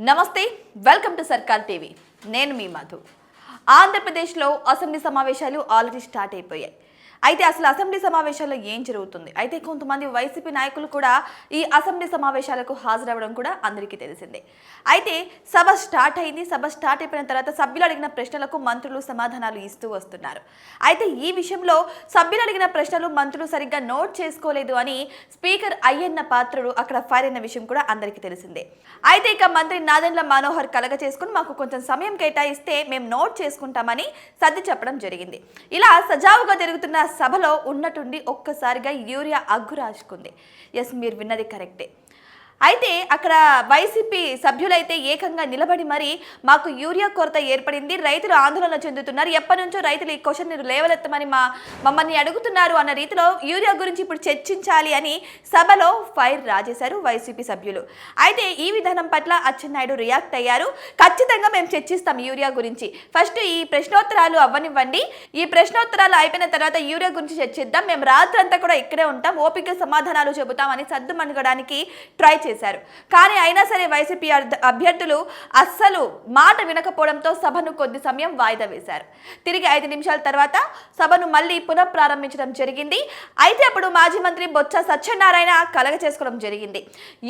నమస్తే welcome to సర్కార్ TV. నేను మీ మధు. ఆంధ్రప్రదేశ్లో అసెంబ్లీ సమావేశాలు ఆల్రెడీ స్టార్ట్ అయిపోయాయి. అయితే అసలు అసెంబ్లీ సమావేశాల్లో ఏం జరుగుతుంది? అయితే కొంతమంది వైసీపీ నాయకులు కూడా ఈ అసెంబ్లీ సమావేశాలకు హాజరవ్వడం కూడా అందరికీ తెలిసిందే. అయితే సభ స్టార్ట్ అయింది. సభ స్టార్ట్ అయిపోయిన తర్వాత సభ్యులు అడిగిన ప్రశ్నలకు మంత్రులు సమాధానాలు ఇస్తూ వస్తున్నారు. అయితే ఈ విషయంలో సభ్యులు అడిగిన ప్రశ్నలు మంత్రులు సరిగ్గా నోట్ చేసుకోలేదు అని స్పీకర్ అయ్యన్న పాత్రుడు అక్కడ ఫైర్ అయిన విషయం కూడా అందరికీ తెలిసిందే. అయితే ఇక మంత్రి నాదెండ్ల మనోహర్ కలగ చేసుకుని మాకు కొంచెం సమయం కేటాయిస్తే మేము నోట్ చేసుకుంటామని సర్ది చెప్పడం జరిగింది. ఇలా సజావుగా జరుగుతున్న సభలో ఉన్నటుండి ఒక్కసారిగా యూరియా అగ్గు రాజుకుంది ఎస్ మీరు విన్నది కరెక్టే. అయితే అక్కడ వైసీపీ సభ్యులైతే ఏకంగా నిలబడి మరి మాకు యూరియా కొరత ఏర్పడింది. రైతులు ఆందోళన చెందుతున్నారు. ఎప్పటి నుంచో రైతులు ఈ క్వశ్చన్ మీరు లేవలెత్తమని మా మమ్మల్ని అడుగుతున్నారు అన్న రీతిలో యూరియా గురించి ఇప్పుడు చర్చించాలి అని సభలో ఫైర్ రాజేశారు వైసీపీ సభ్యులు. అయితే ఈ విధానం పట్ల అచ్చెన్నాయుడు రియాక్ట్ అయ్యారు. ఖచ్చితంగా మేము చర్చిస్తాం యూరియా గురించి. ఫస్ట్ ఈ ప్రశ్నోత్తరాలు అవ్వనివ్వండి. ఈ ప్రశ్నోత్తరాలు అయిపోయిన తర్వాత యూరియా గురించి చర్చిద్దాం. మేము రాత్రంతా కూడా ఇక్కడే ఉంటాం. ఓపిక సమాధానాలు చెబుతామని సర్దుమనుగడానికి ట్రై చేశారు. కానీ అయినా సరే వైసీపీ అభ్యర్థులు అస్సలు మాట వినకపోవడంతో సభను కొద్ది సమయం వాయిదా వేశారు. తిరిగి ఐదు నిమిషాల తర్వాత సభను మళ్ళీ పునఃప్రారంభించడం జరిగింది. అయితే అప్పుడు మాజీ మంత్రి బొత్స సత్యనారాయణ కలగ చేసుకోవడం జరిగింది.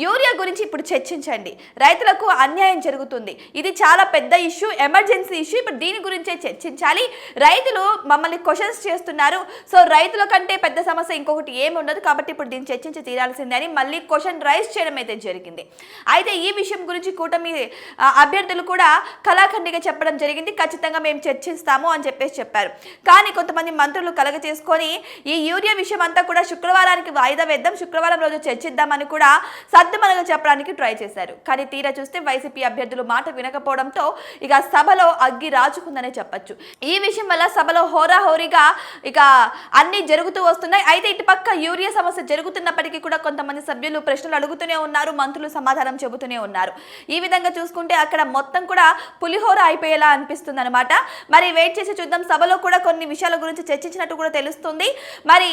యూరియా గురించి ఇప్పుడు చర్చించండి. రైతులకు అన్యాయం జరుగుతుంది. ఇది చాలా పెద్ద ఇష్యూ ఎమర్జెన్సీ ఇష్యూ. ఇప్పుడు దీని గురించే చర్చించాలి. రైతులు మమ్మల్ని క్వశ్చన్స్ చేస్తున్నారు. సో రైతుల కంటే పెద్ద సమస్య ఇంకొకటి ఏమి ఉండదు కాబట్టి ఇప్పుడు దీన్ని చర్చించి తీరాల్సిందే అని మళ్ళీ క్వశ్చన్ రైజ్ చేయడం అయితే జరిగింది. అయితే ఈ విషయం గురించి కూటమి అభ్యర్థులు కూడా కళాఖండిగా చెప్పడం జరిగింది. ఖచ్చితంగా మేము చర్చిస్తాము అని చెప్పేసి చెప్పారు. కానీ కొంతమంది మంత్రులు కలగ చేసుకొని ఈ యూరియా విషయం అంతా కూడా శుక్రవారానికి వాయిదా వేద్దాం శుక్రవారం రోజు చర్చిద్దామని కూడా సర్దుమనగా చెప్పడానికి ట్రై చేశారు. కానీ తీరా చూస్తే వైసీపీ అభ్యర్థులు మాట వినకపోవడంతో ఇక సభలో అగ్గి రాచుకుందనే చెప్పొచ్చు. ఈ విషయం వల్ల సభలో హోరాహోరీగా ఇక అన్ని జరుగుతూ వస్తున్నాయి. అయితే ఇటుపక్క యూరియా సమస్య జరుగుతున్నప్పటికీ కూడా కొంతమంది సభ్యులు ప్రశ్నలు అడుగుతూనే ఉన్నారు. మంత్రులు సమాధానం చెబుతూనే ఉన్నారు. ఈ విధంగా చూసుకుంటే అక్కడ మొత్తం కూడా పులిహోర అయిపోయేలా అనిపిస్తుంది అనమాట మరి వెయిట్ చేసి చూద్దాం. సభలో కూడా కొన్ని విషయాల గురించి చర్చించినట్టు కూడా తెలుస్తుంది. మరి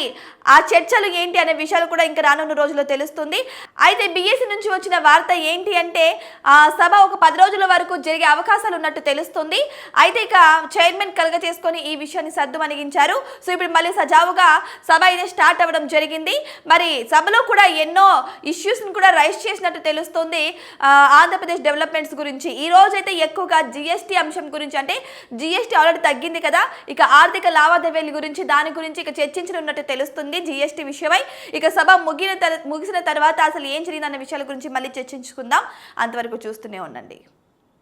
ఆ చర్చలు ఏంటి అనే విషయాలు కూడా ఇంకా రానున్న రోజుల్లో తెలుస్తుంది. అయితే బీఎస్సీ నుంచి వచ్చిన వార్త ఏంటి అంటే ఆ సభ ఒక పది రోజుల వరకు జరిగే అవకాశాలు ఉన్నట్టు తెలుస్తుంది. అయితే ఇక చైర్మన్ కలగ చేసుకొని ఈ విషయాన్ని సర్దు మణిగించారు. సో ఇప్పుడు మళ్ళీ సజావుగా సభ అయితే స్టార్ట్ అవ్వడం జరిగింది. మరి సభలో కూడా ఎన్నో ఇష్యూస్ కూడా రైజ్ చేసినట్టు తెలుస్తుంది. ఆంధ్రప్రదేశ్ డెవలప్మెంట్స్ గురించి. ఈ రోజైతే ఎక్కువగా జిఎస్టీ అంశం గురించి అంటే జిఎస్టీ ఆల్రెడీ తగ్గింది కదా. ఇక ఆర్థిక లావాదేవీల గురించి దాని గురించి ఇక చర్చించనున్నట్టు తెలుస్తుంది జిఎస్టీ విషయమై. ఇక సభ ముగిన ముగిసిన తర్వాత అసలు ఏం జరిగిందన్న విషయాల గురించి మళ్ళీ చర్చించుకుందాం. అంతవరకు చూస్తూనే ఉండండి.